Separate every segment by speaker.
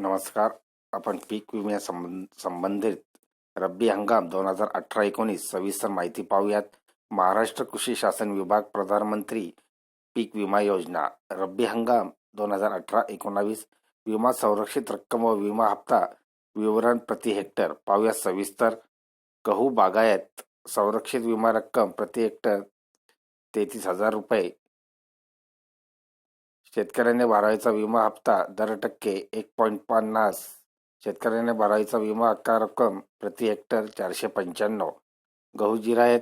Speaker 1: नमस्कार. आपण पीक विम्या संबंध संबंधित रब्बी हंगाम दोन हजार अठरा एकोणीस सविस्तर माहिती पाहूयात. महाराष्ट्र कृषी शासन विभाग प्रधानमंत्री पीक विमा योजना. रब्बी हंगाम दोन हजार अठरा एकोणावीस विमा संरक्षित रक्कम व विमा हप्ता विवरण प्रति हेक्टर. पाहूया सविस्तर. गहू बागायत संरक्षित विमा रक्कम प्रति हेक्टर तेहतीस हजार रुपये. शेतकऱ्याने भरायचा विमा हप्ता दर टक्के एक पॉईंट पन्नास. शेतकऱ्याने भरायचा विमा हक्का रक्कम प्रति हेक्टर चारशे पंच्याण्णव. गहू जिरायत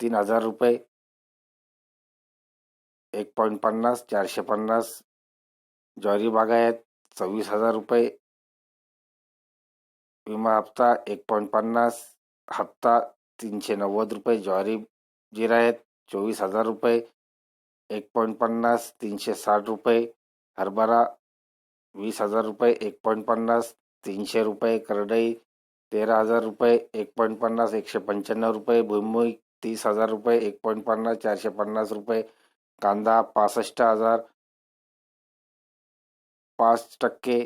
Speaker 1: तीन हजार रुपये. एक पॉईंट पन्नास चारशे पन्नास. ज्वारी बागायत सव्वीस हजार रुपये. विमा हप्ता एक पॉईंट पन्नास हप्ता तीनशे नव्वद रुपये. ज्वारी जिरायत चोवीस हजार रुपये. एक पॉईंट पन्नास तीनशे साठ रुपये हरभरा वीस हजार रुपये एक पॉईंट पन्नास तीनशे रुपये करडई तेरा हजार रुपये एक पॉईंट पन्नास एकशे पंच्याण्णव रुपये भुईमुग तीस हजार रुपये एक पॉईंट पन्नास चारशे पन्नास रुपये कांदा पासष्ट हजार पाच टक्के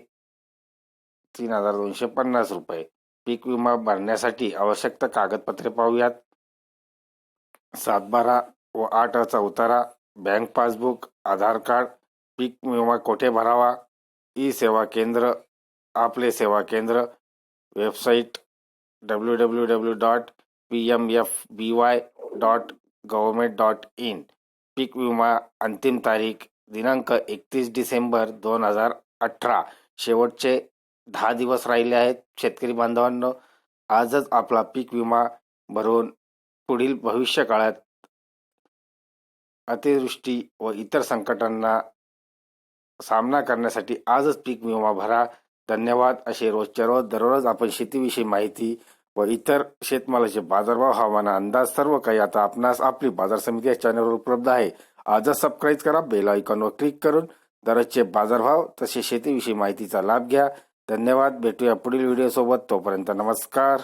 Speaker 1: तीन हजार दोनशे पन्नास रुपये. पीक विमा भरण्यासाठी आवश्यक कागदपत्रे पाहूयात. सातबारा व आठचा उतारा. बँक पासबुक आधार कार्ड पीक विमा कोठे भरावा? ई सेवा केंद्र आपले सेवा केंद्र website W W W dot P M F B Y dot government dot in पीक विमा अंतिम तारीख दिनांक एकतीस डिसेंबर दोन हजार अठरा. शेवटचे दहा दिवस राहिले आहेत शेतकरी बांधवांनो. आजच आपला पीक विमा भरून पुढील भविष्य काळात अतिवृष्टी व इतर संकटांना सामना करण्यासाठी आजच पीक विमा भरा. धन्यवाद. असे रोजच्या रोज दररोज आपण शेतीविषयी माहिती व इतर शेतमालाचे बाजारभाव हवामान अंदाज सर्व काही आता आपणास आपली बाजार समिती या चॅनलवर उपलब्ध आहे. आजच सबस्क्राईब करा बेल आयकॉनवर क्लिक करून दररोजचे बाजारभाव तसे शेतीविषयी माहितीचा लाभ घ्या. धन्यवाद. भेटूया पुढील व्हिडिओसोबत तोपर्यंत नमस्कार.